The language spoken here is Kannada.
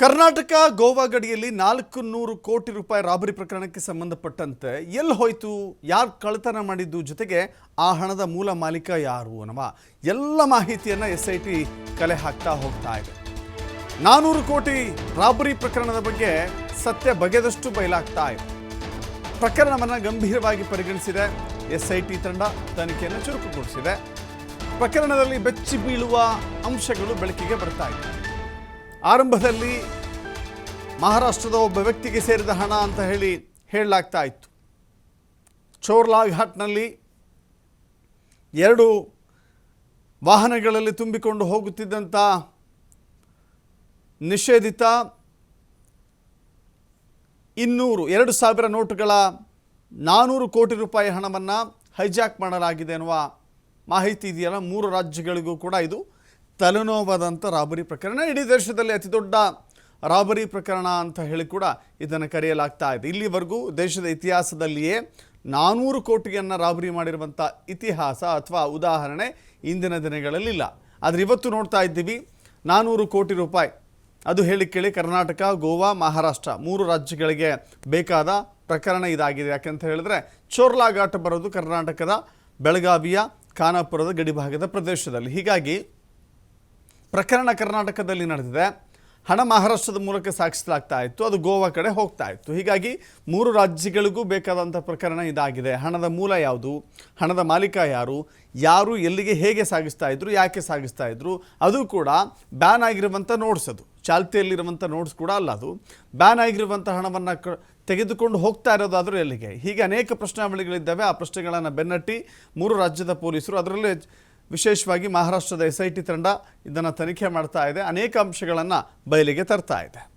ಕರ್ನಾಟಕ ಗೋವಾ ಗಡಿಯಲ್ಲಿ ನಾಲ್ಕು ನೂರು ಕೋಟಿ ರೂಪಾಯಿ ರಾಬರಿ ಪ್ರಕರಣಕ್ಕೆ ಸಂಬಂಧಪಟ್ಟಂತೆ ಎಲ್ಲಿ ಹೋಯ್ತು, ಯಾರು ಕಳ್ಳತನ ಮಾಡಿದ್ದು ಜೊತೆಗೆ ಆ ಹಣದ ಮೂಲ ಮಾಲೀಕ ಯಾರು ಅನ್ನುವ ಎಲ್ಲ ಮಾಹಿತಿಯನ್ನು ಎಸ್ ಐ ಟಿ ಕಲೆ ಹಾಕ್ತಾ ಹೋಗ್ತಾ ಇದೆ. ನಾನ್ನೂರು ಕೋಟಿ ರಾಬರಿ ಪ್ರಕರಣದ ಬಗ್ಗೆ ಸತ್ಯ ಬಗೆದಷ್ಟು ಬಯಲಾಗ್ತಾ ಇದೆ. ಪ್ರಕರಣವನ್ನು ಗಂಭೀರವಾಗಿ ಪರಿಗಣಿಸಿದೆ ಎಸ್ ಐ ಟಿ ತಂಡ, ತನಿಖೆಯನ್ನು ಚುರುಕುಗೊಳಿಸಿದೆ. ಪ್ರಕರಣದಲ್ಲಿ ಬೆಚ್ಚಿ ಬೀಳುವ ಅಂಶಗಳು ಬೆಳಕಿಗೆ ಬರ್ತಾ ಇದೆ. ಆರಂಭದಲ್ಲಿ ಮಹಾರಾಷ್ಟ್ರದ ಒಬ್ಬ ವ್ಯಕ್ತಿಗೆ ಸೇರಿದ ಹಣ ಅಂತ ಹೇಳಿ ಹೇಳಲಾಗ್ತಾ ಇತ್ತು. ಚೋರ್ಲಾ ಘಾಟ್ನಲ್ಲಿ ಎರಡು ವಾಹನಗಳಲ್ಲಿ ತುಂಬಿಕೊಂಡು ಹೋಗುತ್ತಿದ್ದಂಥ ನಿಷೇಧಿತ ಇನ್ನೂರು, ಎರಡು ಸಾವಿರ ನೋಟುಗಳ ನಾನೂರು ಕೋಟಿ ರೂಪಾಯಿ ಹಣವನ್ನು ಹೈಜಾಕ್ ಮಾಡಲಾಗಿದೆ ಎನ್ನುವ ಮಾಹಿತಿ ಇದೆಯಲ್ಲ? ಮೂರು ರಾಜ್ಯಗಳಿಗೂ ಕೂಡ ಇದು ತಲೆನೋವಾದಂಥ ರಾಬರಿ ಪ್ರಕರಣ. ಇಡೀ ದೇಶದಲ್ಲಿ ಅತಿ ದೊಡ್ಡ ರಾಬರಿ ಪ್ರಕರಣ ಅಂತ ಹೇಳಿ ಕೂಡ ಇದನ್ನು ಕರೆಯಲಾಗ್ತಾ ಇದೆ. ಇಲ್ಲಿವರೆಗೂ ದೇಶದ ಇತಿಹಾಸದಲ್ಲಿಯೇ ನಾನೂರು ಕೋಟಿಯನ್ನು ರಾಬರಿ ಮಾಡಿರುವಂಥ ಇತಿಹಾಸ ಅಥವಾ ಉದಾಹರಣೆ ಇಂದಿನ ದಿನಗಳಲ್ಲಿಲ್ಲ. ಆದರೆ ಇವತ್ತು ನೋಡ್ತಾ ಇದ್ದೀವಿ, ನಾನೂರು ಕೋಟಿ ರೂಪಾಯಿ. ಅದು ಹೇಳಿ ಕೇಳಿ ಕರ್ನಾಟಕ, ಗೋವಾ, ಮಹಾರಾಷ್ಟ್ರ ಮೂರು ರಾಜ್ಯಗಳಿಗೆ ಬೇಕಾದ ಪ್ರಕರಣ ಇದಾಗಿದೆ. ಯಾಕೆಂತ ಹೇಳಿದ್ರೆ ಚೋರ್ಲಾ ಘಾಟ್ ಬರೋದು ಕರ್ನಾಟಕದ ಬೆಳಗಾವಿಯ ಖಾನಾಪುರದ ಗಡಿಭಾಗದ ಪ್ರದೇಶದಲ್ಲಿ. ಹೀಗಾಗಿ ಪ್ರಕರಣ ಕರ್ನಾಟಕದಲ್ಲಿ ನಡೆದಿದೆ. ಹಣ ಮಹಾರಾಷ್ಟ್ರದ ಮೂಲಕ ಸಾಗಿಸಲಾಗ್ತಾ ಇತ್ತು. ಅದು ಗೋವಾ ಕಡೆ ಹೋಗ್ತಾ ಇತ್ತು. ಹೀಗಾಗಿ ಮೂರು ರಾಜ್ಯಗಳಿಗೂ ಬೇಕಾದಂಥ ಪ್ರಕರಣ ಇದಾಗಿದೆ. ಹಣದ ಮೂಲ ಯಾವುದು? ಹಣದ ಮಾಲೀಕ ಯಾರು? ಯಾರು ಎಲ್ಲಿಗೆ ಹೇಗೆ ಸಾಗಿಸ್ತಾ ಇದ್ರು? ಯಾಕೆ ಸಾಗಿಸ್ತಾ ಇದ್ರು? ಅದು ಕೂಡ ಬ್ಯಾನ್ ಆಗಿರುವಂಥ ನೋಟ್ಸ್ ಅದು. ಚಾಲ್ತಿಯಲ್ಲಿರುವಂಥ ನೋಟ್ಸ್ ಕೂಡ ಅಲ್ಲ ಅದು. ಬ್ಯಾನ್ ಆಗಿರುವಂಥ ಹಣವನ್ನು ಕ, ತೆಗೆದುಕೊಂಡು ಹೋಗ್ತಾ ಇರೋದಾದರೂ ಎಲ್ಲಿಗೆ? ಹೀಗೆ ಅನೇಕ ಪ್ರಶ್ನಾವಳಿಗಳಿದ್ದಾವೆ. ಆ ಪ್ರಶ್ನೆಗಳನ್ನು ಬೆನ್ನಟ್ಟಿ ಮೂರು ರಾಜ್ಯದ ಪೊಲೀಸರು ಅದರಲ್ಲೇ ವಿಶೇಷವಾಗಿ ಮಹಾರಾಷ್ಟ್ರದ ಎಸ್ ಐ ತಂಡ ಇದನ್ನು ತನಿಖೆ ಮಾಡ್ತಾ ಇದೆ. ಅನೇಕ ಅಂಶಗಳನ್ನು ಬಯಲಿಗೆ ತರ್ತಾ ಇದೆ.